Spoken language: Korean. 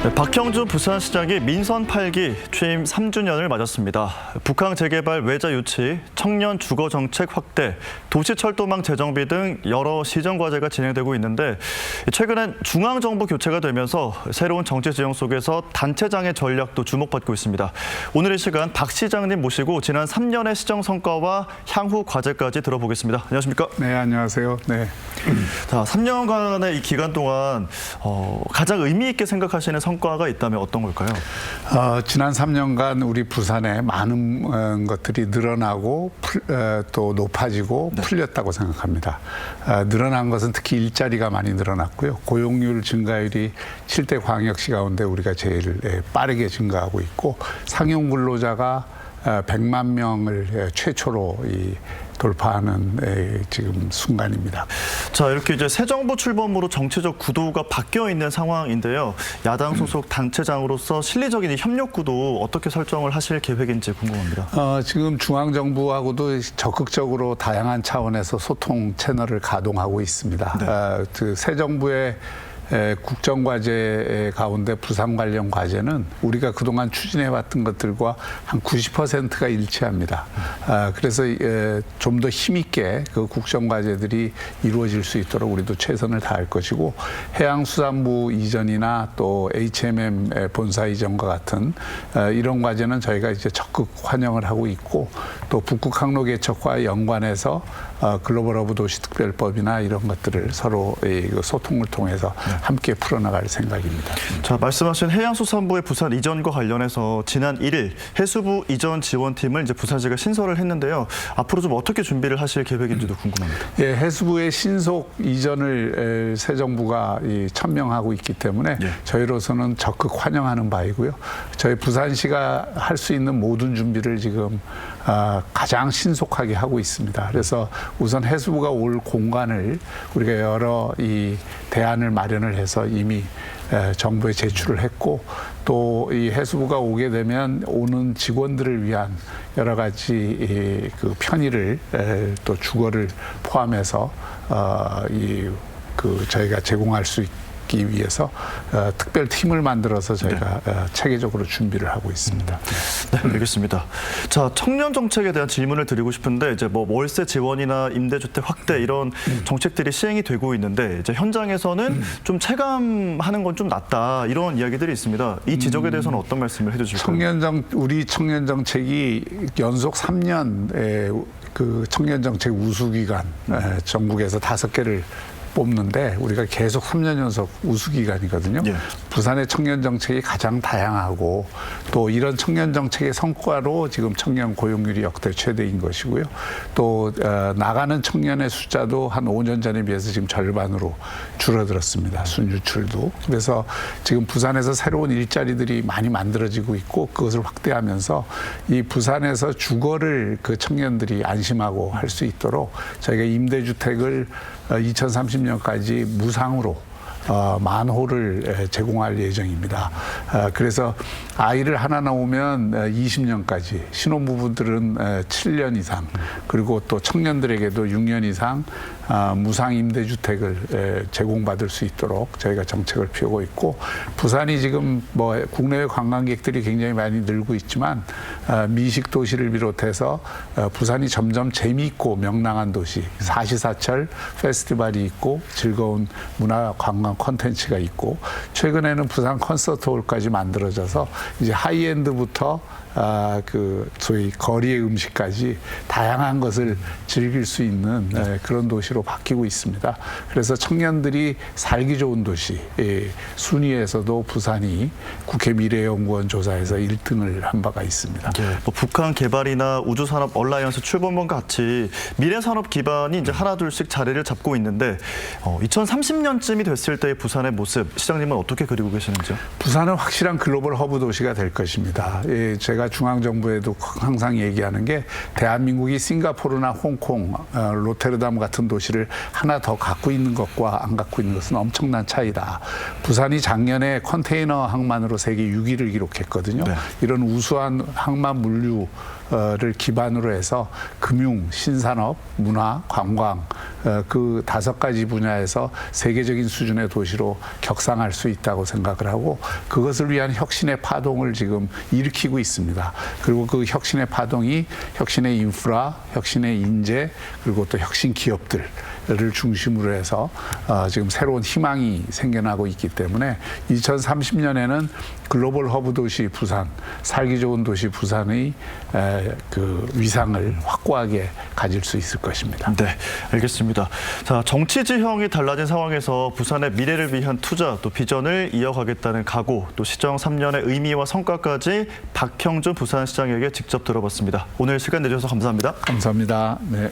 네, 박형주 부산시장이 민선 8기 취임 3주년을 맞았습니다. 북한 재개발 외자 유치, 청년 주거 정책 확대, 도시철도망 재정비 등 여러 시정 과제가 진행되고 있는데 최근엔 중앙 정부 교체가 되면서 새로운 정치 지형 속에서 단체장의 전략도 주목받고 있습니다. 오늘 이 시간 박 시장님 모시고 지난 3년의 시정 성과와 향후 과제까지 들어보겠습니다. 안녕하십니까? 네, 안녕하세요. 네. 자, 3년간의 이 기간 동안 어, 가장 의미 있게 생각하시는 성과가 있다면 어떤 걸까요? 어, 지난 3년간 우리 부산에 많은 어, 것들이 늘어나고 풀, 어, 또 높아지고 풀렸다고 생각합니다. 어, 늘어난 것은 특히 일자리가 많이 늘어났고요. 고용률 증가율이 7대 광역시 가운데 우리가 제일 예, 빠르게 증가하고 있고 상용 근로자가 어, 100만 명을 예, 최초로 이 돌파하는 예, 지금 순간입니다. 자, 이렇게 이제 새 정부 출범으로 정치적 구도가 바뀌어 있는 상황인데요. 야당 소속 단체장으로서 실리적인 이 협력 구도 어떻게 설정을 하실 계획인지 궁금합니다. 어, 지금 중앙 정부하고도 적극적으로 다양한 차원에서 소통 채널을 가동하고 있습니다. 어, 그새 정부의 에, 국정과제 가운데 부산 관련 과제는 우리가 그동안 추진해왔던 것들과 한 90%가 일치합니다. 아, 그래서 좀 더 힘있게 그 국정과제들이 이루어질 수 있도록 우리도 최선을 다할 것이고 해양수산부 이전이나 또 HMM 본사 이전과 같은 어, 이런 과제는 저희가 이제 적극 환영을 하고 있고 또 북극 항로 개척과 연관해서 어, 글로벌 허브 도시 특별법이나 이런 것들을 서로 이 소통을 통해서 함께 풀어나갈 생각입니다. 자, 말씀하신 해양수산부의 부산 이전과 관련해서 지난 1일 해수부 이전 지원팀을 이제 부산시가 신설을 했는데요. 앞으로 좀 어떻게 준비를 하실 계획인지도 궁금합니다. 예, 해수부의 신속 이전을 에, 새 정부가 이 천명하고 있기 때문에 예. 저희로서는 적극 환영하는 바이고요. 저희 부산시가 할 수 있는 모든 준비를 지금 아, 가장 신속하게 하고 있습니다. 그래서 우선 해수부가 올 공간을 우리가 여러 이 대안을 마련을 해서 이미 에, 정부에 제출을 했고 또 이 해수부가 오게 되면 오는 직원들을 위한 여러 가지 이, 그 편의를 에, 또 주거를 포함해서 어, 이그 저희가 제공할 수 있 기 위해서 어, 특별 팀을 만들어서 저희가 어, 체계적으로 준비를 하고 있습니다. 네, 알겠습니다. 자, 청년 정책에 대한 질문을 드리고 싶은데 이제 뭐 월세 지원이나 임대주택 확대 이런 정책들이 시행이 되고 있는데 이제 현장에서는 좀 체감하는 건좀 낫다 이런 이야기들이 있습니다. 이 지적에 대해서는 어떤 말씀을 해주실까요? 청년정 우리 청년 정책이 연속 3년의 그 청년 정책 우수 기간 에, 전국에서 다섯 개를 뽑는데 우리가 계속 3년 연속 우수 기간이거든요. 예. 부산의 청년 정책이 가장 다양하고 또 이런 청년 정책의 성과로 지금 청년 고용률이 역대 최대인 것이고요. 또 어, 나가는 청년의 숫자도 한 5년 전에 비해서 지금 절반으로 줄어들었습니다. 순유출도. 그래서 지금 부산에서 새로운 일자리들이 많이 만들어지고 있고 그것을 확대하면서 이 부산에서 주거를 그 청년들이 안심하고 할 수 있도록 저희가 임대주택을 2030년까지 무상으로 어, 만 호를 에, 제공할 예정입니다. 어, 그래서 아이를 하나 낳으면 어, 20년까지 신혼부부들은 에, 7년 이상 그리고 또 청년들에게도 6년 이상 어, 무상 임대주택을 에, 제공받을 수 있도록 저희가 정책을 피우고 있고 부산이 지금 뭐 국내외 관광객들이 굉장히 많이 늘고 있지만 어, 미식 도시를 비롯해서 어, 부산이 점점 재미있고 명랑한 도시 사시사철 페스티벌이 있고 즐거운 문화 관광 콘텐츠가 있고 최근에는 부산 콘서트홀까지 만들어져서 이제 하이엔드부터 아, 그 소위 거리의 음식까지 다양한 것을 즐길 수 있는 에, 그런 도시로 바뀌고 있습니다. 그래서 청년들이 살기 좋은 도시 예, 순위에서도 부산이 국회 미래연구원 조사에서 1등을 한 바가 있습니다. 예, 뭐 북한 개발이나 우주산업 얼라이언스 출범과 같이 미래산업 기반이 이제 하나 둘씩 자리를 잡고 있는데 어, 2030년쯤이 됐을 때의 부산의 모습 시장님은 어떻게 그리고 계시는지요? 부산은 확실한 글로벌 허브 도시가 될 것입니다. 예, 제가 중앙정부에도 항상 얘기하는 게 대한민국이 싱가포르나 홍콩, 어, 로테르담 같은 도시 를 하나 더 갖고 있는 것과 안 갖고 있는 것은 엄청난 차이다. 부산이 작년에 컨테이너 항만으로 세계 6위를 기록했거든요. 네. 이런 우수한 항만 물류 를 기반으로 해서 금융, 신산업, 문화, 관광 어, 그 다섯 가지 분야에서 세계적인 수준의 도시로 격상할 수 있다고 생각을 하고 그것을 위한 혁신의 파동을 지금 일으키고 있습니다. 그리고 그 혁신의 파동이 혁신의 인프라, 혁신의 인재 그리고 또 혁신 기업들 를 중심으로 해서 어, 지금 새로운 희망이 생겨나고 있기 때문에 2030년에는 글로벌 허브 도시 부산, 살기 좋은 도시 부산의 에, 그 위상을 확고하게 가질 수 있을 것입니다. 네, 알겠습 니다. 자, 정치 지형이 달라진 상황에서 부산의 미래를 위한 투자 또 비전을 이어가겠다는 각오 또 시정 3년의 의미와 성과까지 박형준 부산시장에게 직접 들어봤습니다. 오늘 시간 내주셔서 감사합니다. 감사합니다. 네.